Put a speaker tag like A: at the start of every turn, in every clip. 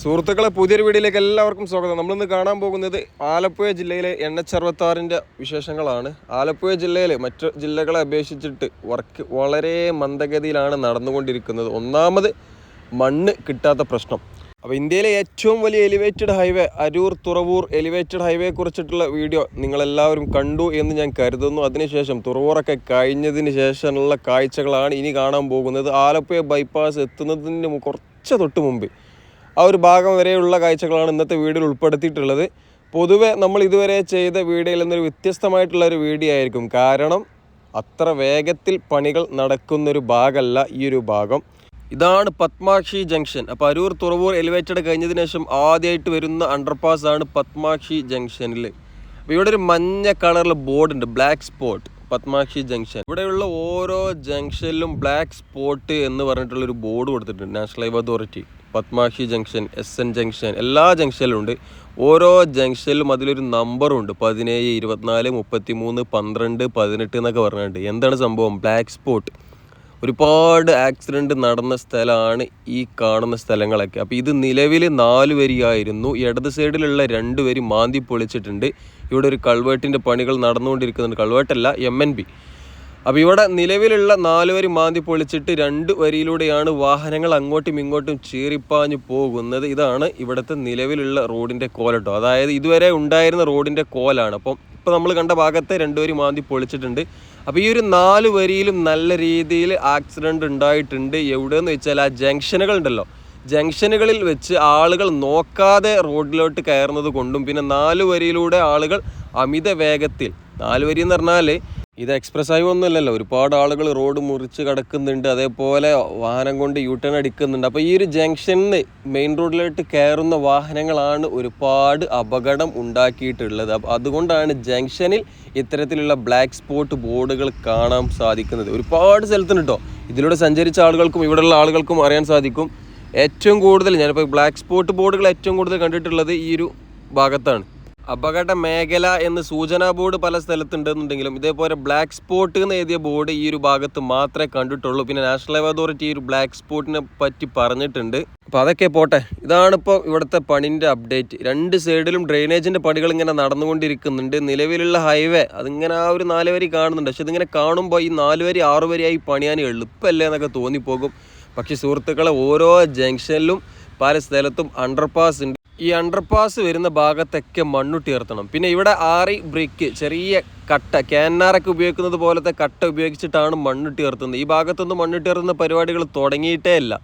A: സുഹൃത്തുക്കളെ പുതിയൊരു വീഡിയോയിലേക്ക് എല്ലാവർക്കും സ്വാഗതം. നമ്മളിന്ന് കാണാൻ പോകുന്നത് ആലപ്പുഴ ജില്ലയിലെ എൻ എച്ച് വിശേഷങ്ങളാണ്. ആലപ്പുഴ ജില്ലയിലെ മറ്റ് ജില്ലകളെ അപേക്ഷിച്ചിട്ട് വർക്ക് വളരെ മന്ദഗതിയിലാണ് നടന്നുകൊണ്ടിരിക്കുന്നത്. ഒന്നാമത് മണ്ണ് കിട്ടാത്ത പ്രശ്നം. അപ്പോൾ ഇന്ത്യയിലെ ഏറ്റവും വലിയ elevated highway Aroor Thuravoor elevated ഹൈവേയെ കുറിച്ചിട്ടുള്ള വീഡിയോ നിങ്ങളെല്ലാവരും കണ്ടു എന്ന് ഞാൻ കരുതുന്നു. അതിനുശേഷം തുറവൂറൊക്കെ കഴിഞ്ഞതിന് ശേഷമുള്ള കാഴ്ചകളാണ് ഇനി കാണാൻ പോകുന്നത്. ആലപ്പുഴ ബൈപ്പാസ് എത്തുന്നതിന് കുറച്ച് തൊട്ട് മുമ്പ് ആ ഒരു ഭാഗം വരെയുള്ള കാഴ്ചകളാണ് ഇന്നത്തെ വീഡിയോയിൽ ഉൾപ്പെടുത്തിയിട്ടുള്ളത്. പൊതുവെ നമ്മൾ ഇതുവരെ ചെയ്ത വീഡിയോയിൽ നിന്നൊരു വ്യത്യസ്തമായിട്ടുള്ള ഒരു വീഡിയോ ആയിരിക്കും. കാരണം അത്ര വേഗത്തിൽ പണികൾ നടക്കുന്നൊരു ഭാഗമല്ല ഈ ഒരു ഭാഗം. ഇതാണ് പത്മാക്ഷി ജംഗ്ഷൻ. അപ്പോൾ അരൂർ തുറവൂർ എലിവേറ്റഡ് കഴിഞ്ഞതിന് ശേഷം ആദ്യമായിട്ട് വരുന്ന അണ്ടർപാസ് ആണ് പത്മാക്ഷി ജംഗ്ഷനിൽ. അപ്പോൾ ഇവിടെ ഒരു മഞ്ഞ കളറിൽ ബോർഡ് ഉണ്ട്. Black spot Padmakshi junction. ഇവിടെയുള്ള ഓരോ ജംഗ്ഷനിലും ബ്ലാക്ക് സ്പോട്ട് എന്ന് പറഞ്ഞിട്ടുള്ള ഒരു ബോർഡ് കൊടുത്തിട്ടുണ്ട്. National highway authority Padmakshi junction S N junction എല്ലാ ജംഗ്ഷനിലും ഉണ്ട് ഓരോ ജംഗ്ഷനിലും അതിലൊരു നമ്പറുണ്ട്. പതിനേഴ് ഇരുപത്തിനാല് മുപ്പത്തി മൂന്ന് പന്ത്രണ്ട് പതിനെട്ട് എന്നൊക്കെ പറഞ്ഞിട്ടുണ്ട്. എന്താണ് സംഭവം? ബ്ലാക്ക് സ്പോട്ട് ഒരുപാട് ആക്സിഡന്റ് നടന്ന സ്ഥലമാണ് ഈ കാണുന്ന സ്ഥലങ്ങളൊക്കെ. അപ്പോൾ ഇത് നിലവിൽ നാല് വരിയായിരുന്നു. ഇടത് സൈഡിലുള്ള രണ്ട് വരി മാന്തി പൊളിച്ചിട്ടുണ്ട്. ഇവിടെ ഒരു കൾവേട്ടിന്റെ പണികൾ നടന്നുകൊണ്ടിരിക്കുന്നുണ്ട്. കൾവേട്ടല്ല എം എൻ ബി അപ്പോൾ ഇവിടെ നിലവിലുള്ള നാല് വരി മാന്തി പൊളിച്ചിട്ട് രണ്ട് വരിയിലൂടെയാണ് വാഹനങ്ങൾ അങ്ങോട്ടും ഇങ്ങോട്ടും ചീറിപ്പാഞ്ഞു പോകുന്നത്. ഇതാണ് ഇവിടുത്തെ നിലവിലുള്ള റോഡിന്റെ കോലട്ടോ അതായത് ഇതുവരെ ഉണ്ടായിരുന്ന റോഡിന്റെ കോലാണ്. അപ്പം ഇപ്പോൾ നമ്മൾ കണ്ട ഭാഗത്തെ രണ്ട് വരി മാന്തി പൊളിച്ചിട്ടുണ്ട്. അപ്പോൾ ഈ ഒരു നാല് വരിയിലും നല്ല രീതിയിൽ ആക്സിഡന്റ് ഉണ്ടായിട്ടുണ്ട്. എവിടെയെന്ന് വെച്ചാൽ ആ ജംഗ്ഷനുകൾ ഉണ്ടല്ലോ. ജംഗ്ഷനുകളിൽ വെച്ച് ആളുകൾ നോക്കാതെ റോഡിലോട്ട് കയറുന്നത് കൊണ്ടും പിന്നെ നാല് വരിയിലൂടെ ആളുകൾ അമിത വേഗത്തിൽ നാല് വരി എന്ന് പറഞ്ഞാൽ ഇത് എക്സ്പ്രസ് ഹൈവേ ഒന്നുമല്ലല്ലോ ഒരുപാട് ആളുകൾ റോഡ് മുറിച്ച് കിടക്കുന്നുണ്ട്. അതേപോലെ വാഹനം കൊണ്ട് യൂ ടേൺ അടിക്കുന്നുണ്ട്. അപ്പോൾ ഈ ഒരു ജംഗ്ഷനിൽ മെയിൻ റോഡിലോട്ട് കയറുന്ന വാഹനങ്ങളാണ് ഒരുപാട് അപകടം ഉണ്ടാക്കിയിട്ടുള്ളത്. അപ്പോൾ അതുകൊണ്ടാണ് ജംഗ്ഷനിൽ ഇത്തരത്തിലുള്ള ബ്ലാക്ക് സ്പോട്ട് ബോർഡുകൾ കാണാൻ സാധിക്കുന്നത്. ഒരുപാട് സ്ഥലത്തുണ്ട് കേട്ടോ ഇതിലൂടെ സഞ്ചരിച്ച ആളുകൾക്കും ഇവിടെയുള്ള ആളുകൾക്കും അറിയാൻ സാധിക്കും. ഏറ്റവും കൂടുതൽ ഞാനിപ്പോൾ ബ്ലാക്ക് സ്പോട്ട് ബോർഡുകൾ ഏറ്റവും കൂടുതൽ കണ്ടിട്ടുള്ളത് ഈ ഒരു ഭാഗത്താണ്. അപകട മേഖല എന്ന് സൂചനാ ബോർഡ് പല സ്ഥലത്തുണ്ടെന്നുണ്ടെങ്കിലും ഇതേപോലെ ബ്ലാക്ക് സ്പോട്ട് എന്ന് എഴുതിയ ബോർഡ് ഈ ഒരു ഭാഗത്ത് മാത്രമേ കണ്ടിട്ടുള്ളൂ. പിന്നെ നാഷണൽ ഹൈവേ അതോറിറ്റി ഈ ഒരു ബ്ലാക്ക് സ്പോട്ടിനെ പറ്റി പറഞ്ഞിട്ടുണ്ട്. അപ്പോൾ അതൊക്കെ പോട്ടെ. ഇതാണിപ്പോൾ ഇവിടുത്തെ പണിന്റെ അപ്ഡേറ്റ് രണ്ട് സൈഡിലും ഡ്രെയിനേജിന്റെ പണികൾ ഇങ്ങനെ നടന്നുകൊണ്ടിരിക്കുന്നുണ്ട്. നിലവിലുള്ള ഹൈവേ അതിങ്ങനെ ആ ഒരു നാല് വരി കാണുന്നുണ്ട്. പക്ഷെ ഇതിങ്ങനെ കാണുമ്പോൾ ഈ നാല് വരി ആറ് വരിയായി പണിയാൻ എളുപ്പമല്ലേ എന്നൊക്കെ തോന്നിപ്പോകും. പക്ഷേ സുഹൃത്തുക്കളെ ഓരോ ജംഗ്ഷനിലും പല സ്ഥലത്തും അണ്ടർപാസ് ഉണ്ട്. ഈ അണ്ടർപാസ് വരുന്ന ഭാഗത്തൊക്കെ മണ്ണുട്ടിയർത്തണം പിന്നെ ഇവിടെ ആറി ബ്രിക്ക് ചെറിയ കട്ട ക്യാനാറൊക്കെ ഉപയോഗിക്കുന്നത് പോലത്തെ കട്ട ഉപയോഗിച്ചിട്ടാണ് മണ്ണുട്ടിയർത്തുന്നത് ഈ ഭാഗത്തൊന്നും മണ്ണുട്ടിയർത്തുന്ന പരിപാടികൾ തുടങ്ങിയിട്ടേ ഇല്ല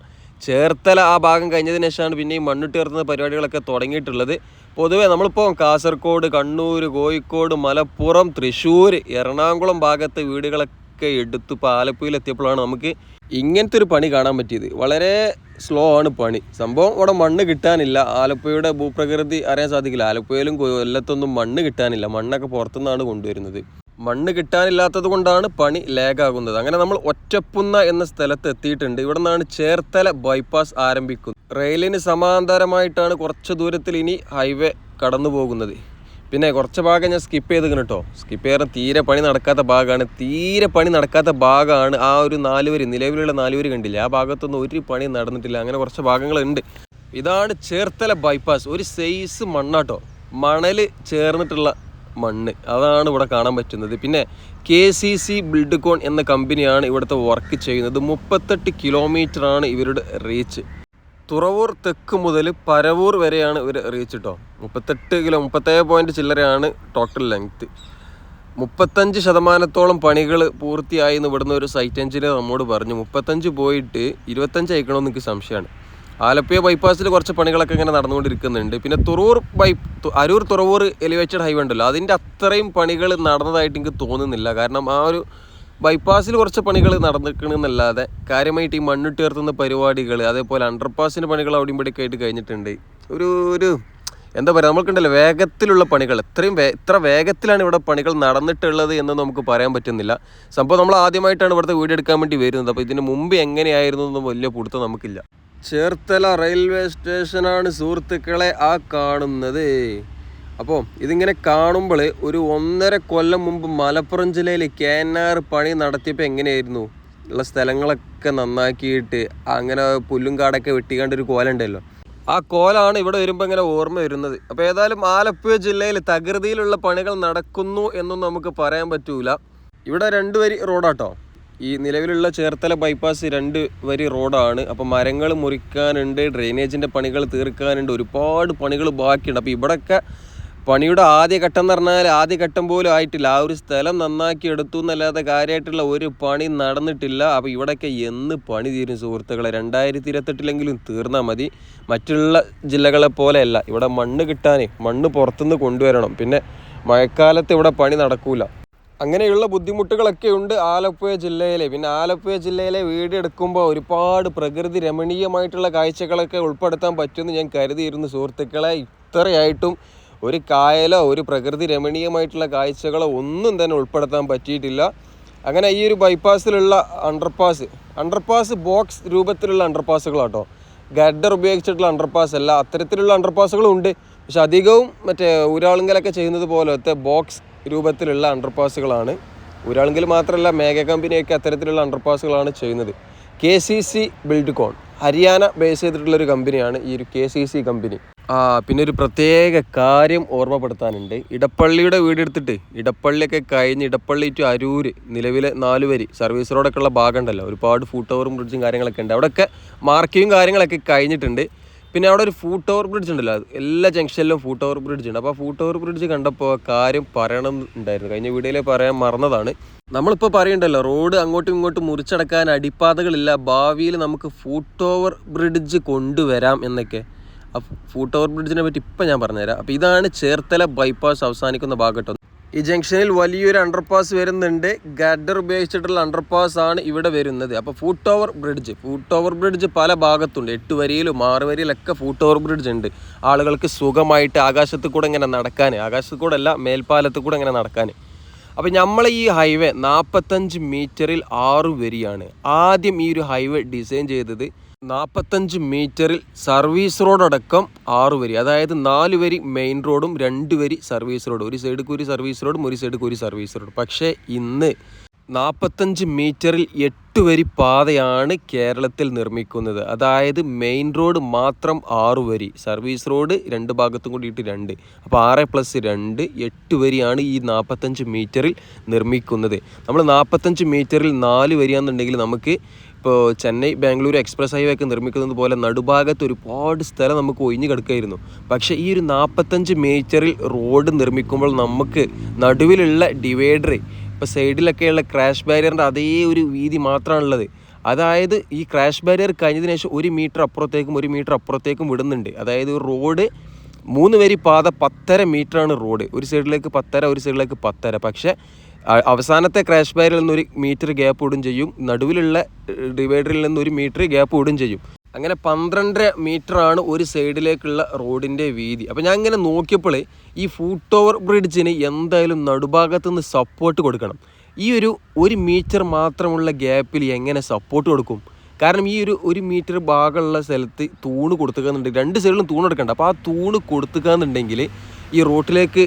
A: ചേർത്തല ആ ഭാഗം കഴിഞ്ഞതിന് ശേഷമാണ് പിന്നെ ഈ മണ്ണുട്ടിയർത്തുന്ന പരിപാടികളൊക്കെ തുടങ്ങിയിട്ടുള്ളത്. പൊതുവേ നമ്മളിപ്പോൾ കാസർഗോഡ് കണ്ണൂർ കോഴിക്കോട് മലപ്പുറം തൃശ്ശൂർ എറണാകുളം ഭാഗത്തെ വീടുകളൊക്കെ എടുത്ത് ഇപ്പോൾ ആലപ്പുഴയിൽ എത്തിയപ്പോഴാണ് നമുക്ക് ഇങ്ങനത്തെ ഒരു പണി കാണാൻ പറ്റിയത്. വളരെ സ്ലോ ആണ് പണി. സംഭവം അവിടെ മണ്ണ് കിട്ടാനില്ല. ആലപ്പുഴയുടെ ഭൂപ്രകൃതി അറിയാൻ സാധിക്കില്ല. ആലപ്പുഴയിലും കൊല്ലത്തൊന്നും മണ്ണ് കിട്ടാനില്ല. മണ്ണൊക്കെ പുറത്തുനിന്നാണ് കൊണ്ടുവരുന്നത്. മണ്ണ് കിട്ടാനില്ലാത്തത് കൊണ്ടാണ് പണി ലാഗാകുന്നത്. അങ്ങനെ നമ്മൾ ഒറ്റപ്പുന്ന എന്ന സ്ഥലത്ത് എത്തിയിട്ടുണ്ട്. ഇവിടെ നിന്നാണ് ചേർത്തല ബൈപ്പാസ് ആരംഭിക്കുന്നത്. റെയിലിന് സമാന്തരമായിട്ടാണ് കുറച്ച് ദൂരത്തിൽ ഇനി ഹൈവേ കടന്നു പോകുന്നത് പിന്നെ കുറച്ച് ഭാഗം ഞാൻ സ്കിപ്പ് ചെയ്ത് കേട്ടോ. സ്കിപ്പ് ചെയ്യാൻ തീരെ പണി നടക്കാത്ത ഭാഗമാണ്. തീരെ പണി നടക്കാത്ത ഭാഗമാണ് ആ ഒരു നാലുവരി നിലവിലുള്ള നാലുവരി കണ്ടില്ല? ആ ഭാഗത്തൊന്നും ഒരു പണി നടന്നിട്ടില്ല. അങ്ങനെ കുറച്ച് ഭാഗങ്ങളുണ്ട്. ഇതാണ് ചേർത്തല ബൈപ്പാസ് ഒരു സൈസ് മണ്ണാട്ടോ മണൽ ചേർന്നിട്ടുള്ള മണ്ണ്. അതാണ് ഇവിടെ കാണാൻ പറ്റുന്നത്. പിന്നെ കെ സി സി ബിൽഡ്കോൺ എന്ന കമ്പനിയാണ് ഇവിടുത്തെ വർക്ക് ചെയ്യുന്നത്. മുപ്പത്തെട്ട് കിലോമീറ്ററാണ് ഇവരുടെ റീച്ച് തുറവൂർ തെക്ക് മുതൽ പരവൂർ വരെയാണ് ഇവർ റീച്ച് കേട്ടോ മുപ്പത്തെട്ട് കിലോ മുപ്പത്തേഴ് പോയിന്റ് ചില്ലറയാണ് ടോട്ടൽ ലെങ്ത് മുപ്പത്തഞ്ച് ശതമാനത്തോളം പണികൾ പൂർത്തിയായി എന്ന് ഇവിടുന്ന് ഒരു സൈറ്റ് എഞ്ചിനീയർ നമ്മോട് പറഞ്ഞു. മുപ്പത്തഞ്ച് പോയിട്ട് ഇരുപത്തഞ്ച് അയക്കണമെന്ന് എനിക്ക് സംശയമാണ്. ആലപ്പുഴ ബൈപ്പാസിൽ കുറച്ച് പണികളൊക്കെ ഇങ്ങനെ നടന്നുകൊണ്ടിരിക്കുന്നുണ്ട്. പിന്നെ Thuravoor by Aroor Thuravoor elevated highway ഉണ്ടല്ലോ. അതിന്റെ അത്രയും പണികൾ നടന്നതായിട്ട് എനിക്ക് തോന്നുന്നില്ല. കാരണം ആ ഒരു ബൈപ്പാസിൽ കുറച്ച് പണികൾ നടന്നിരിക്കണമെന്നല്ലാതെ കാര്യമായിട്ട് ഈ മണ്ണിട്ട് ഉയർത്തുന്ന പരിപാടികൾ അതേപോലെ അണ്ടർപാസിന്റെ പണികൾ അവിടെയും ഇവിടെയൊക്കെ ആയിട്ട് കഴിഞ്ഞിട്ടുണ്ട്. ഒരു ഒരു എന്താ പറയുക നമ്മൾക്കുണ്ടല്ലോ വേഗത്തിലുള്ള പണികൾ. ഇത്രയും വേ ഇത്ര വേഗത്തിലാണ് ഇവിടെ പണികൾ നടന്നിട്ടുള്ളത് എന്ന് നമുക്ക് പറയാൻ പറ്റുന്നില്ല. സംഭവം നമ്മൾ ആദ്യമായിട്ടാണ് ഇവിടുത്തെ വീട് എടുക്കാൻ വേണ്ടി വരുന്നത്. അപ്പോൾ ഇതിന് മുമ്പ് എങ്ങനെയായിരുന്നു എന്ന് വലിയ പിടുത്തം നമുക്കില്ല. ചേർത്തല റെയിൽവേ സ്റ്റേഷനാണ് സുഹൃത്തുക്കളെ ആ കാണുന്നത്. അപ്പോൾ ഇതിങ്ങനെ കാണുമ്പോൾ ഒരു ഒന്നര കൊല്ലം മുമ്പ് മലപ്പുറം ജില്ലയിൽ കേന്നാർ പണി നടത്തിയപ്പോൾ എങ്ങനെയായിരുന്നു? ഉള്ള സ്ഥലങ്ങളൊക്കെ നന്നാക്കിയിട്ട് അങ്ങനെ പുല്ലും കാടൊക്കെ വെട്ടിക്കാണ്ട് ഒരു കോലുണ്ടല്ലോ? ആ കോലാണ് ഇവിടെ വരുമ്പോൾ ഇങ്ങനെ ഓർമ്മ വരുന്നത്. അപ്പോൾ ഏതായാലും ആലപ്പുഴ ജില്ലയിൽ തകൃതിയിലുള്ള പണികൾ നടക്കുന്നു എന്നൊന്നും നമുക്ക് പറയാൻ പറ്റൂല. ഇവിടെ രണ്ട് വരി റോഡാട്ടോ. ഈ നിലവിലുള്ള ചേർത്തല ബൈപ്പാസ് രണ്ട് വരി റോഡാണ്. അപ്പോൾ മരങ്ങൾ മുറിക്കാനുണ്ട് ഡ്രെയിനേജിന്റെ പണികൾ തീർക്കാനുണ്ട് ഒരുപാട് പണികൾ ബാക്കിയുണ്ട്. അപ്പോൾ ഇവിടെയൊക്കെ പണിയുടെ ആദ്യഘട്ടം എന്ന് പറഞ്ഞാൽ ആദ്യഘട്ടം പോലും ആയിട്ടില്ല. ആ ഒരു സ്ഥലം നന്നാക്കി എടുത്തു എന്നല്ലാതെ കാര്യമായിട്ടുള്ള ഒരു പണി നടന്നിട്ടില്ല. അപ്പോൾ ഇവിടെയൊക്കെ എന്ന് പണി തീരും സുഹൃത്തുക്കളെ? രണ്ടായിരത്തി ഇരുപത്തെട്ടിലെങ്കിലും തീർന്നാൽ മതി. മറ്റുള്ള ജില്ലകളെ പോലെയല്ല. ഇവിടെ മണ്ണ് കിട്ടാനേ മണ്ണ് പുറത്തുനിന്ന് കൊണ്ടുവരണം. പിന്നെ മഴക്കാലത്ത് ഇവിടെ പണി നടക്കൂല. അങ്ങനെയുള്ള ബുദ്ധിമുട്ടുകളൊക്കെ ഉണ്ട് ആലപ്പുഴ ജില്ലയിലെ. പിന്നെ ആലപ്പുഴ ജില്ലയിലെ വീട് എടുക്കുമ്പോൾ ഒരുപാട് പ്രകൃതി രമണീയമായിട്ടുള്ള കാഴ്ചകളൊക്കെ ഉൾപ്പെടുത്താൻ പറ്റുമെന്ന് ഞാൻ കരുതിയിരുന്നു സുഹൃത്തുക്കളെ. ഇത്രയായിട്ടും ഒരു കായലോ ഒരു പ്രകൃതി രമണീയമായിട്ടുള്ള കാഴ്ചകളോ ഒന്നും തന്നെ ഉൾപ്പെടുത്താൻ പറ്റിയിട്ടില്ല. അങ്ങനെ ഈ ഒരു ബൈപ്പാസിലുള്ള അണ്ടർപാസ് അണ്ടർപാസ് ബോക്സ് രൂപത്തിലുള്ള അണ്ടർപാസുകളാട്ടോ ഗഡർ ഉപയോഗിച്ചിട്ടുള്ള അണ്ടർപാസ് അല്ല അത്തരത്തിലുള്ള അണ്ടർപാസുകളും ഉണ്ട്. പക്ഷെ അധികവും മറ്റേ ഊരാളുങ്കലൊക്കെ ചെയ്യുന്നത് പോലത്തെ ബോക്സ് രൂപത്തിലുള്ള അണ്ടർപാസുകളാണ് ഊരാളുങ്കൽ മാത്രമല്ല മേഘ കമ്പനിയൊക്കെ അത്തരത്തിലുള്ള അണ്ടർപാസുകളാണ് ചെയ്യുന്നത്. K C C Buildcon Haryana base ചെയ്തിട്ടുള്ളൊരു കമ്പനിയാണ് ഈ ഒരു കെ സി സി കമ്പനി ആ പിന്നെ ഒരു പ്രത്യേക കാര്യം ഓർമ്മപ്പെടുത്താനുണ്ട്. ഇടപ്പള്ളിയുടെ വീടെടുത്തിട്ട് ഇടപ്പള്ളിയൊക്കെ കഴിഞ്ഞ് ഇടപ്പള്ളി ടു അരൂർ നിലവിലെ നാല് വരി. സർവീസ് റോഡൊക്കെ ഉള്ള ഭാഗം ഉണ്ടല്ലോ ഒരുപാട് ഫൂട്ട് ഓവറും ബ്രിഡ്ജും കാര്യങ്ങളൊക്കെ ഉണ്ട്. അവിടെയൊക്കെ മാർക്കിങ്ങും കാര്യങ്ങളൊക്കെ കഴിഞ്ഞിട്ടുണ്ട്. പിന്നെ അവിടെ ഒരു ഫൂട്ട് ഓവർ ബ്രിഡ്ജ് ഉണ്ടല്ലോ. എല്ലാ ജംഗ്ഷനിലും ഫൂട്ട് ഓവർ ബ്രിഡ്ജ് ഉണ്ട്. അപ്പോൾ ഫൂട്ട് ഓവർ ബ്രിഡ്ജ് കണ്ടപ്പോൾ കാര്യം പറയണം ഉണ്ടായിരുന്നു. കഴിഞ്ഞ വീഡിയോയിൽ പറയാൻ മറന്നതാണ്. നമ്മളിപ്പോൾ പറയണ്ടല്ലോ റോഡ് അങ്ങോട്ടും ഇങ്ങോട്ടും മുറിച്ചടക്കാൻ അടിപ്പാതകളില്ല. ഭാവിയിൽ നമുക്ക് ഫൂട്ട് ഓവർ ബ്രിഡ്ജ് കൊണ്ടുവരാം എന്നൊക്കെ. ആ ഫൂട്ട് ഓവർ ബ്രിഡ്ജിനെ പറ്റി ഇപ്പം ഞാൻ പറഞ്ഞുതരാം. അപ്പോൾ ഇതാണ് ചേർത്തല ബൈപ്പാസ് അവസാനിക്കുന്ന ഭാഗത്തൊന്ന്. ഈ ജംഗ്ഷനിൽ വലിയൊരു അണ്ടർപാസ് വരുന്നുണ്ട്. ഗഡർ ഉപയോഗിച്ചിട്ടുള്ള അണ്ടർപാസ് ആണ് ഇവിടെ വരുന്നത്. അപ്പോൾ foot over bridge foot over bridge പല ഭാഗത്തുണ്ട്. എട്ട് വരിയിലും ആറ് വരിയിലൊക്കെ ഫൂട്ട് ഓവർ ബ്രിഡ്ജ് ഉണ്ട്. ആളുകൾക്ക് സുഖമായിട്ട് ആകാശത്ത് കൂടെ ഇങ്ങനെ നടക്കാൻ ആകാശത്ത് കൂടെ അല്ല മേൽപ്പാലത്ത് കൂടെ ഇങ്ങനെ നടക്കാൻ അപ്പോൾ നമ്മൾ ഈ ഹൈവേ നാൽപ്പത്തഞ്ച് മീറ്ററിൽ ആറ് വരിയാണ്. ആദ്യം ഈ ഒരു ഹൈവേ ഡിസൈൻ ചെയ്തത് നാൽപ്പത്തഞ്ച് മീറ്ററിൽ സർവീസ് റോഡ് അടക്കം ആറ് വരി. അതായത് നാല് വരി മെയിൻ റോഡും രണ്ട് വരി സർവീസ് റോഡും. ഒരു സൈഡ് കൂരി സർവീസ് റോഡും ഒരു സൈഡ് കൂരി സർവീസ് റോഡും. പക്ഷേ ഇന്ന് നാൽപ്പത്തഞ്ച് മീറ്ററിൽ എട്ട് വരി പാതയാണ് കേരളത്തിൽ നിർമ്മിക്കുന്നത്. അതായത് മെയിൻ റോഡ് മാത്രം ആറ് വരി. സർവീസ് റോഡ് രണ്ട് ഭാഗത്തും കൂടിയിട്ട് രണ്ട്. അപ്പോൾ ആറ് പ്ലസ് രണ്ട് എട്ട് വരിയാണ് ഈ നാൽപ്പത്തഞ്ച് മീറ്ററിൽ നിർമ്മിക്കുന്നത്. നമ്മൾ നാൽപ്പത്തഞ്ച് മീറ്ററിൽ നാല് വരിയാണെന്നുണ്ടെങ്കിൽ നമുക്ക് ഇപ്പോൾ ചെന്നൈ ബാംഗ്ലൂർ എക്സ്പ്രസ് ഹൈവേ ഒക്കെ നിർമ്മിക്കുന്നത് പോലെ നടുഭാഗത്ത് ഒരുപാട് സ്ഥലം നമുക്ക് ഒഴിഞ്ഞു കിടക്കായിരുന്നു. പക്ഷേ ഈ ഒരു നാൽപ്പത്തഞ്ച് മീറ്ററിൽ റോഡ് നിർമ്മിക്കുമ്പോൾ നമുക്ക് നടുവിലുള്ള ഡിവൈഡർ ഇപ്പോൾ സൈഡിലൊക്കെയുള്ള ക്രാഷ് ബാരിയറിന്റെ അതേ ഒരു വീതി മാത്രമാണുള്ളത്. അതായത് ഈ ക്രാഷ് ബാരിയർ കഴിഞ്ഞതിന് ശേഷം ഒരു മീറ്റർ അപ്പുറത്തേക്കും ഒരു മീറ്റർ അപ്പുറത്തേക്കും വിടുന്നുണ്ട്. അതായത് റോഡ് മൂന്ന് വരി പാത പത്തര മീറ്ററാണ് റോഡ്. ഒരു സൈഡിലേക്ക് പത്തര ഒരു സൈഡിലേക്ക് പത്തര. പക്ഷേ അവസാനത്തെ ക്രാഷ് ബാരിൽ നിന്ന് മീറ്റർ ഗ്യാപ്പ് ഇടും ചെയ്യും. നടുവിലുള്ള ഡിവൈഡറിൽ നിന്ന് ഒരു മീറ്റർ ഗ്യാപ്പ് ഇടും ചെയ്യും. അങ്ങനെ പന്ത്രണ്ടര ആണ് ഒരു സൈഡിലേക്കുള്ള റോഡിന്റെ വീതി. അപ്പോൾ ഞാൻ ഇങ്ങനെ നോക്കിയപ്പോൾ ഈ ഫൂട്ട് ഓവർ ബ്രിഡ്ജിന് എന്തായാലും നടുഭാഗത്തു നിന്ന് സപ്പോർട്ട് കൊടുക്കണം. ഈ ഒരു ഒരു മീറ്റർ മാത്രമുള്ള ഗ്യാപ്പിൽ എങ്ങനെ സപ്പോർട്ട് കൊടുക്കും? കാരണം ഈ ഒരു ഒരു മീറ്റർ ഭാഗമുള്ള സ്ഥലത്ത് തൂണ് കൊടുത്തുകയെന്നുണ്ടെങ്കിൽ രണ്ട് സൈഡിലും തൂണ് എടുക്കണ്ട. അപ്പോൾ ആ തൂണ് കൊടുത്തുകയെന്നുണ്ടെങ്കിൽ ഈ റോട്ടിലേക്ക്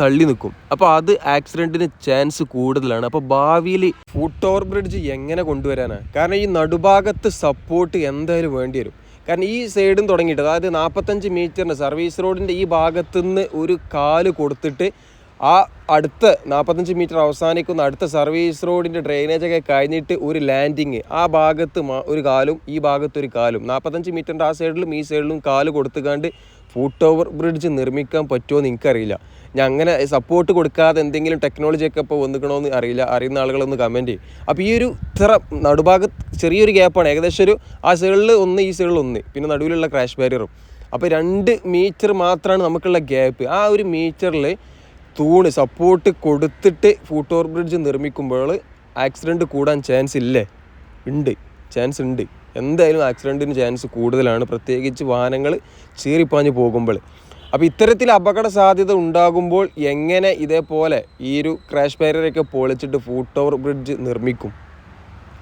A: തള്ളി നിൽക്കും അപ്പോൾ അത് ആക്സിഡന്റിന് ചാൻസ് കൂടുതലാണ്. അപ്പോൾ ഭാവിയിൽ ഫുട് ഓവർ ബ്രിഡ്ജ് എങ്ങനെ കൊണ്ടുവരാനാണ് കാരണം ഈ നടുഭാഗത്ത് സപ്പോർട്ട് എന്തായാലും വേണ്ടി വരും. കാരണം ഈ സൈഡും തുടങ്ങിയിട്ട് അതായത് നാൽപ്പത്തഞ്ച് മീറ്ററിന്റെ സർവീസ് റോഡിന്റെ ഈ ഭാഗത്തുനിന്ന് ഒരു കാൽ കൊടുത്തിട്ട് ആ അടുത്ത നാൽപ്പത്തഞ്ച് മീറ്റർ അവസാനിക്കുന്ന അടുത്ത സർവീസ് റോഡിന്റെ ഡ്രെയിനേജൊക്കെ കഴിഞ്ഞിട്ട് ഒരു ലാൻഡിങ് ആ ഭാഗത്ത് ഒരു കാലും ഈ ഭാഗത്ത് ഒരു കാലും. നാൽപ്പത്തഞ്ച് മീറ്ററിന്റെ ആ സൈഡിലും ഈ സൈഡിലും കാൽ കൊടുത്തുകാണ്ട് ഫുട് ഓവർ ബ്രിഡ്ജ് നിർമ്മിക്കാൻ പറ്റുമോ എന്ന് എനിക്കറിയില്ല. ഞാൻ അങ്ങനെ സപ്പോർട്ട് കൊടുക്കാതെ എന്തെങ്കിലും ടെക്നോളജിയൊക്കെ ഇപ്പോൾ വന്നിക്കണമെന്ന് അറിയില്ല. അറിയുന്ന ആളുകളൊന്ന് കമന്റ് ചെയ്യും. അപ്പോൾ ഈ ഒരു ഇത്ര നടുഭാഗത്ത് ചെറിയൊരു ഗ്യാപ്പാണ് ഏകദേശം ഒരു ആ സൈഡിൽ ഒന്ന് ഈ സൈഡിൽ ഒന്ന്. പിന്നെ നടുവിലുള്ള ക്രാഷ് ബാരിയറും അപ്പോൾ രണ്ട് മീറ്റർ മാത്രമാണ് നമുക്കുള്ള ഗ്യാപ്പ് ആ ഒരു മീറ്ററിൽ തൂണ് സപ്പോർട്ട് കൊടുത്തിട്ട് ഫൂട്ട് ഓവർ ബ്രിഡ്ജ് നിർമ്മിക്കുമ്പോൾ ആക്സിഡന്റ് കൂടാൻ ചാൻസ് ഇല്ലേ? ഉണ്ട്. ചാൻസ് ഉണ്ട്. എന്തായാലും ആക്സിഡന്റിന് ചാൻസ് കൂടുതലാണ്. പ്രത്യേകിച്ച് വാഹനങ്ങൾ ചീറിപ്പാഞ്ഞ് പോകുമ്പോൾ. അപ്പോൾ ഇത്തരത്തിൽ അപകട സാധ്യത ഉണ്ടാകുമ്പോൾ എങ്ങനെ ഇതേപോലെ ഈ ഒരു ക്രാഷ് ബാരിയറൊക്കെ പൊളിച്ചിട്ട് ഫൂട്ട് ഓവർ ബ്രിഡ്ജ് നിർമ്മിക്കും?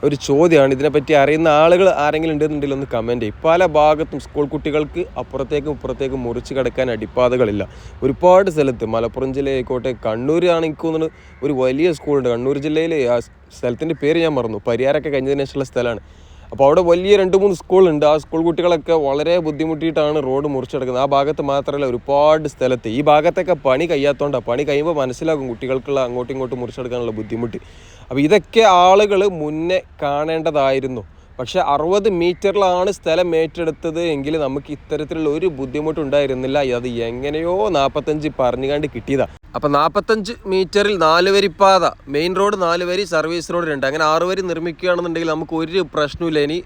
A: ഒരു ചോദ്യമാണ്. ഇതിനെപ്പറ്റി അറിയുന്ന ആളുകൾ ആരെങ്കിലും ഉണ്ടെന്നുണ്ടെങ്കിൽ ഒന്ന് കമന്റ് ചെയ്യും. പല ഭാഗത്തും സ്കൂൾ കുട്ടികൾക്ക് അപ്പുറത്തേക്കും ഇപ്പുറത്തേക്കും മുറിച്ച് കിടക്കാൻ അടിപ്പാതകളില്ല. ഒരുപാട് സ്ഥലത്ത് മലപ്പുറം ജില്ലയായിക്കോട്ടെ കണ്ണൂരാണ് എനിക്ക് തോന്നുന്നത് ഒരു വലിയ സ്കൂളുണ്ട് കണ്ണൂർ ജില്ലയിൽ ആ സ്ഥലത്തിന്റെ പേര് ഞാൻ മറന്നു. പരിയാരൊക്കെ കഴിഞ്ഞതിന് സ്ഥലമാണ്. അപ്പോൾ അവിടെ വലിയ രണ്ട് മൂന്ന് സ്കൂളുണ്ട്. ആ സ്കൂൾ കുട്ടികളൊക്കെ വളരെ ബുദ്ധിമുട്ടിയിട്ടാണ് റോഡ് മുറിച്ചെടുക്കുന്നത്. ആ ഭാഗത്ത് മാത്രമല്ല ഒരുപാട് സ്ഥലത്ത്. ഈ ഭാഗത്തൊക്കെ പണി കഴിയാത്തതുകൊണ്ടാണ് പണി കഴിയുമ്പോൾ മനസ്സിലാകും കുട്ടികൾക്കുള്ള അങ്ങോട്ടും ഇങ്ങോട്ടും മുറിച്ചെടുക്കാനുള്ള ബുദ്ധിമുട്ട്. അപ്പോൾ ഇതൊക്കെ ആളുകൾ മുന്നേ കാണേണ്ടതായിരുന്നു. പക്ഷെ അറുപത് മീറ്ററിലാണ് സ്ഥലം ഏറ്റെടുത്തത് എങ്കിൽ നമുക്ക് ഇത്തരത്തിലുള്ള ഒരു ബുദ്ധിമുട്ടുണ്ടായിരുന്നില്ല. അത് എങ്ങനെയോ നാൽപ്പത്തഞ്ച് പറഞ്ഞുകൊണ്ട് കിട്ടിയതാ. അപ്പോൾ നാൽപ്പത്തഞ്ച് മീറ്ററിൽ നാല് വരി പാത മെയിൻ റോഡ് നാല് വരി സർവീസ് റോഡ് രണ്ട്. അങ്ങനെ ആറ് വരി നിർമ്മിക്കുകയാണെന്നുണ്ടെങ്കിൽ നമുക്ക് ഒരു പ്രശ്നമില്ല ഇനി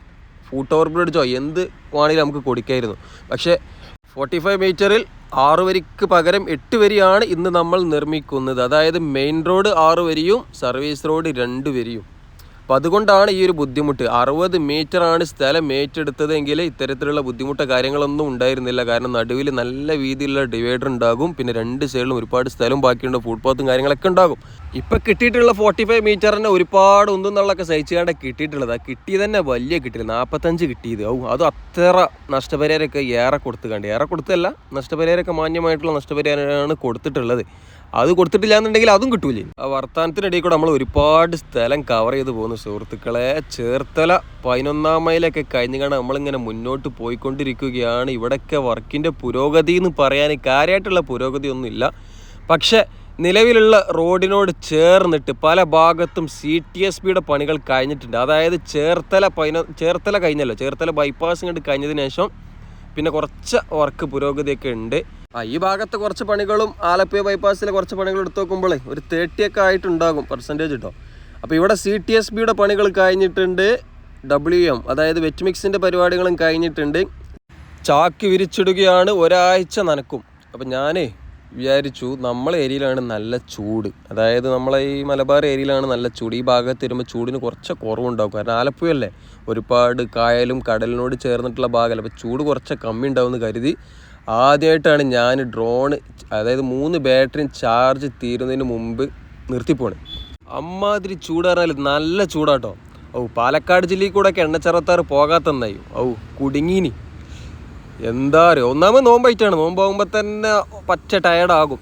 A: ഫൂട്ട് ഓവർ ബ്രിഡ്ജോ എന്ത് വേണമെങ്കിലും നമുക്ക് കൊടുക്കായിരുന്നു. പക്ഷേ ഫോർട്ടി ഫൈവ് മീറ്ററിൽ ആറ് വരിക്ക് പകരം എട്ട് വരിയാണ് ഇന്ന് നമ്മൾ നിർമ്മിക്കുന്നത്. അതായത് മെയിൻ റോഡ് ആറ് വരിയും സർവീസ് റോഡ് രണ്ട് വരിയും. അപ്പം അതുകൊണ്ടാണ് ഈ ഒരു ബുദ്ധിമുട്ട്. അറുപത് ആണ് സ്ഥലം ഏറ്റെടുത്തതെങ്കിൽ ഇത്തരത്തിലുള്ള ബുദ്ധിമുട്ട് കാര്യങ്ങളൊന്നും ഉണ്ടായിരുന്നില്ല. കാരണം നടുവിൽ നല്ല രീതിയിലുള്ള ഡിവൈഡർ ഉണ്ടാകും. പിന്നെ രണ്ട് സൈഡിലും ഒരുപാട് സ്ഥലം ബാക്കിയുണ്ട്. ഫുട്പാത്തും കാര്യങ്ങളൊക്കെ ഉണ്ടാകും. ഇപ്പം കിട്ടിയിട്ടുള്ള ഫോർട്ടി ഫൈവ് മീറ്ററിന് ഒരുപാട് ഒന്നും നള്ളൊക്കെ സഹിച്ചുകൊണ്ട് കിട്ടിയിട്ടുള്ളത്. കിട്ടി തന്നെ വലിയ കിട്ടിയില്ല നാൽപ്പത്തഞ്ച് കിട്ടിയത്. ഔ അത് അത്ര നഷ്ടപരിഹാരമൊക്കെ ഏറെ കൊടുത്ത് കണ്ട്. ഏറെ കൊടുത്തല്ല നഷ്ടപരിഹാരമൊക്കെ മാന്യമായിട്ടുള്ള നഷ്ടപരിഹാരമാണ് കൊടുത്തിട്ടുള്ളത്. അത് കൊടുത്തിട്ടില്ല എന്നുണ്ടെങ്കിൽ അതും കിട്ടൂലേ. ആ വർത്തമാനത്തിനിടയിൽ കൂടെ നമ്മൾ ഒരുപാട് സ്ഥലം കവർ ചെയ്ത് പോകുന്നു സുഹൃത്തുക്കളെ. ചേർത്തല പതിനൊന്നാം മൈലൊക്കെ കഴിഞ്ഞ് കാണാൻ നമ്മളിങ്ങനെ മുന്നോട്ട് പോയിക്കൊണ്ടിരിക്കുകയാണ്. ഇവിടെയൊക്കെ വർക്കിന്റെ പുരോഗതി എന്ന് പറയാൻ കാര്യമായിട്ടുള്ള പുരോഗതി ഒന്നുമില്ല പക്ഷേ നിലവിലുള്ള റോഡിനോട് ചേർന്നിട്ട് പല ഭാഗത്തും സി ടി എസ് പിയുടെ പണികൾ കഴിഞ്ഞിട്ടുണ്ട്. അതായത് ചേർത്തല പൈന ചേർത്തല കഴിഞ്ഞല്ലോ. ചേർത്തല ബൈപ്പാസ് ഇങ്ങോട്ട് കഴിഞ്ഞതിന് ശേഷം പിന്നെ കുറച്ച് വർക്ക് പുരോഗതിയൊക്കെ ഉണ്ട്. ആ ഈ ഭാഗത്ത് കുറച്ച് പണികളും ആലപ്പുഴ ബൈപ്പാസിലെ കുറച്ച് പണികൾ എടുത്തു നോക്കുമ്പോൾ ഒരു തേർട്ടി ഒക്കെ ആയിട്ടുണ്ടാകും പെർസെന്റേജ് കേട്ടോ അപ്പോൾ ഇവിടെ സി ടി എസ് ബിയുടെ പണികൾ കഴിഞ്ഞിട്ടുണ്ട് ഡബ്ല്യു എം അതായത് വെറ്റ് മിക്സിന്റെ പരിപാടികളും കഴിഞ്ഞിട്ടുണ്ട്. ചാക്ക് വിരിച്ചിടുകയാണ് ഒരാഴ്ച നനക്കും. അപ്പം ഞാനേ വിചാരിച്ചു നമ്മളെ ഏരിയയിലാണ് നല്ല ചൂട്. അതായത് നമ്മളെ ഈ മലബാർ ഏരിയയിലാണ് നല്ല ചൂട്. ഈ ഭാഗത്ത് വരുമ്പോൾ ചൂടിന് കുറച്ച് കുറവുണ്ടാവും. കാരണം ആലപ്പുഴയല്ലേ? ഒരുപാട് കായലും കടലിനോട് ചേർന്നിട്ടുള്ള ഭാഗമല്ല അപ്പോൾ ചൂട് കുറച്ച് കമ്മി ഉണ്ടാവുമെന്ന് കരുതി ആദ്യമായിട്ടാണ് ഞാൻ ഡ്രോണ് അതായത് മൂന്ന് ബാറ്ററിയും ചാർജ് തീരുന്നതിന് മുമ്പ് നിർത്തിപ്പോണേ. അമ്മാതിരി ചൂട് നല്ല ചൂടാട്ടോ. ഔ പാലക്കാട് ജില്ലയിൽ കൂടെ ഒക്കെ എണ്ണച്ചറത്താറ് പോകാത്തന്നായി. ഔ കുടുങ്ങീനി. എന്താ പറയുക ഒന്നാമത് നോമ്പായിട്ടാണ്. നോമ്പാകുമ്പോൾ തന്നെ പച്ച ടയർഡാകും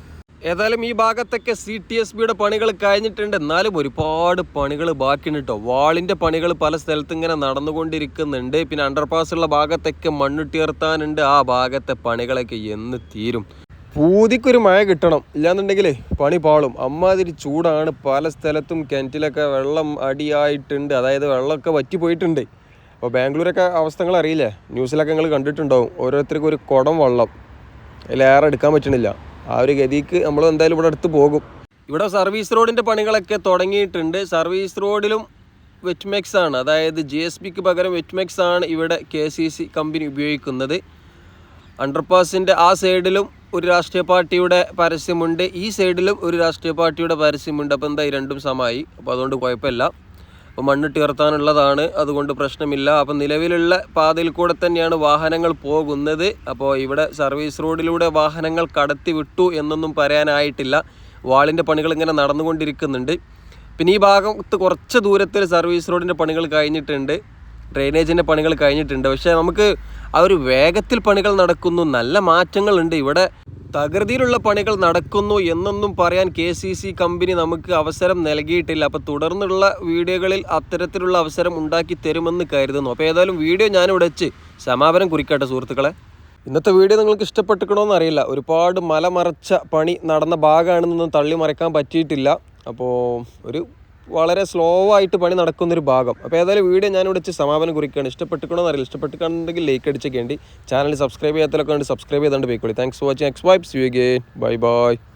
A: ഏതായാലും ഈ ഭാഗത്തൊക്കെ സി ടി എസ് ബിയുടെ പണികൾ കഴിഞ്ഞിട്ടുണ്ട്. എന്നാലും ഒരുപാട് പണികൾ ബാക്കിയുണ്ട് കേട്ടോ വാളിന്റെ പണികൾ പല സ്ഥലത്തും ഇങ്ങനെ നടന്നുകൊണ്ടിരിക്കുന്നുണ്ട്. പിന്നെ അണ്ടർപാസ് ഉള്ള ഭാഗത്തൊക്കെ മണ്ണിട്ടുയർത്താനുണ്ട് ആ ഭാഗത്തെ പണികളൊക്കെ എന്ന് തീരും. പൂതിക്കൊരു മഴ കിട്ടണം. ഇല്ലാന്നുണ്ടെങ്കിലേ പണി പാളും. അമ്മാതിരി ചൂടാണ്. പല സ്ഥലത്തും കിണറ്റിലൊക്കെ വെള്ളം അടിയായിട്ടുണ്ട്. അതായത് വെള്ളമൊക്കെ വറ്റി പോയിട്ടുണ്ട് അപ്പോൾ ബാംഗ്ലൂരൊക്കെ അവസ്ഥകൾ അറിയില്ലേ ന്യൂസിലൊക്കെ നിങ്ങൾ കണ്ടിട്ടുണ്ടാവും. ഓരോരുത്തർക്കും ഒരു കുടം വെള്ളം. അതിലേറെ എടുക്കാൻ പറ്റണില്ല. ആ ഒരു ഗതിക്ക് നമ്മൾ എന്തായാലും ഇവിടെ അടുത്ത് പോകും. ഇവിടെ സർവീസ് റോഡിന്റെ പണികളൊക്കെ തുടങ്ങിയിട്ടുണ്ട്. സർവീസ് റോഡിലും വെറ്റ്മെക്സ് ആണ്. അതായത് ജി എസ് ബിക്ക് പകരം വെറ്റ്മെക്സ് ആണ് ഇവിടെ കെ സി സി കമ്പനി ഉപയോഗിക്കുന്നത്. അണ്ടർപാസിന്റെ ആ സൈഡിലും ഒരു രാഷ്ട്രീയ പാർട്ടിയുടെ പരസ്യമുണ്ട്. ഈ സൈഡിലും ഒരു രാഷ്ട്രീയ പാർട്ടിയുടെ പരസ്യമുണ്ട്. അപ്പോൾ എന്തായാലും രണ്ടും സമമായി. അപ്പോൾ അതുകൊണ്ട് കുഴപ്പമില്ല. അപ്പോൾ മണ്ണിട്ട് ഉയർത്താനുള്ളതാണ് അതുകൊണ്ട് പ്രശ്നമില്ല. അപ്പം നിലവിലുള്ള പാതയിൽ കൂടെ തന്നെയാണ് വാഹനങ്ങൾ പോകുന്നത്. അപ്പോൾ ഇവിടെ സർവീസ് റോഡിലൂടെ വാഹനങ്ങൾ കടത്തി വിട്ടു എന്നൊന്നും പറയാനായിട്ടില്ല. വാളിന്റെ പണികൾ ഇങ്ങനെ നടന്നുകൊണ്ടിരിക്കുന്നുണ്ട്. പിന്നെ ഈ ഭാഗത്ത് കുറച്ച് ദൂരത്തിൽ സർവീസ് റോഡിന്റെ പണികൾ കഴിഞ്ഞിട്ടുണ്ട്. ഡ്രെയിനേജിന്റെ പണികൾ കഴിഞ്ഞിട്ടുണ്ട്. പക്ഷേ നമുക്ക് ആ ഒരു വേഗത്തിൽ പണികൾ നടക്കുന്നു. നല്ല മാറ്റങ്ങളുണ്ട്. ഇവിടെ തകൃതിയിലുള്ള പണികൾ നടക്കുന്നു എന്നൊന്നും പറയാൻ കെ സി സി കമ്പനി നമുക്ക് അവസരം നൽകിയിട്ടില്ല. അപ്പോൾ തുടർന്നുള്ള വീഡിയോകളിൽ അത്തരത്തിലുള്ള അവസരം ഉണ്ടാക്കി തരുമെന്ന് കരുതുന്നു. അപ്പോൾ ഏതായാലും വീഡിയോ ഞാനിവിടെ വെച്ച് സമാപനം കുറിക്കട്ടെ സുഹൃത്തുക്കളെ. ഇന്നത്തെ വീഡിയോ നിങ്ങൾക്ക് ഇഷ്ടപ്പെട്ടിക്കണമെന്ന് അറിയില്ല. ഒരുപാട് മലമറച്ച പണി നടന്ന ഭാഗമാണെന്നൊന്നും തള്ളി മറക്കാൻ പറ്റിയിട്ടില്ല. അപ്പോൾ ഒരു വളരെ സ്ലോ ആയിട്ട് പണി നടക്കുന്നൊരു ഭാഗം. അപ്പോൾ ഏതായാലും വീഡിയോ ഞാനിവിടെ വെച്ച് സമാപനം കുറിക്കുകയാണ്. ഇഷ്ടപ്പെട്ടിക്കണമെന്ന് അറിയില്ല. ഇഷ്ടപ്പെട്ടിട്ടുണ്ടെങ്കിൽ ലൈക്ക് അടിച്ചേക്കേണ്ടി ചാനൽ സബ്സ്ക്രൈബ് ചെയ്യാത്തതൊക്കെ സബ്സ്ക്രൈബ് ചെയ്താണ്ട് പോയിക്കോളി. Thanks for watching X Vibes you again bye bye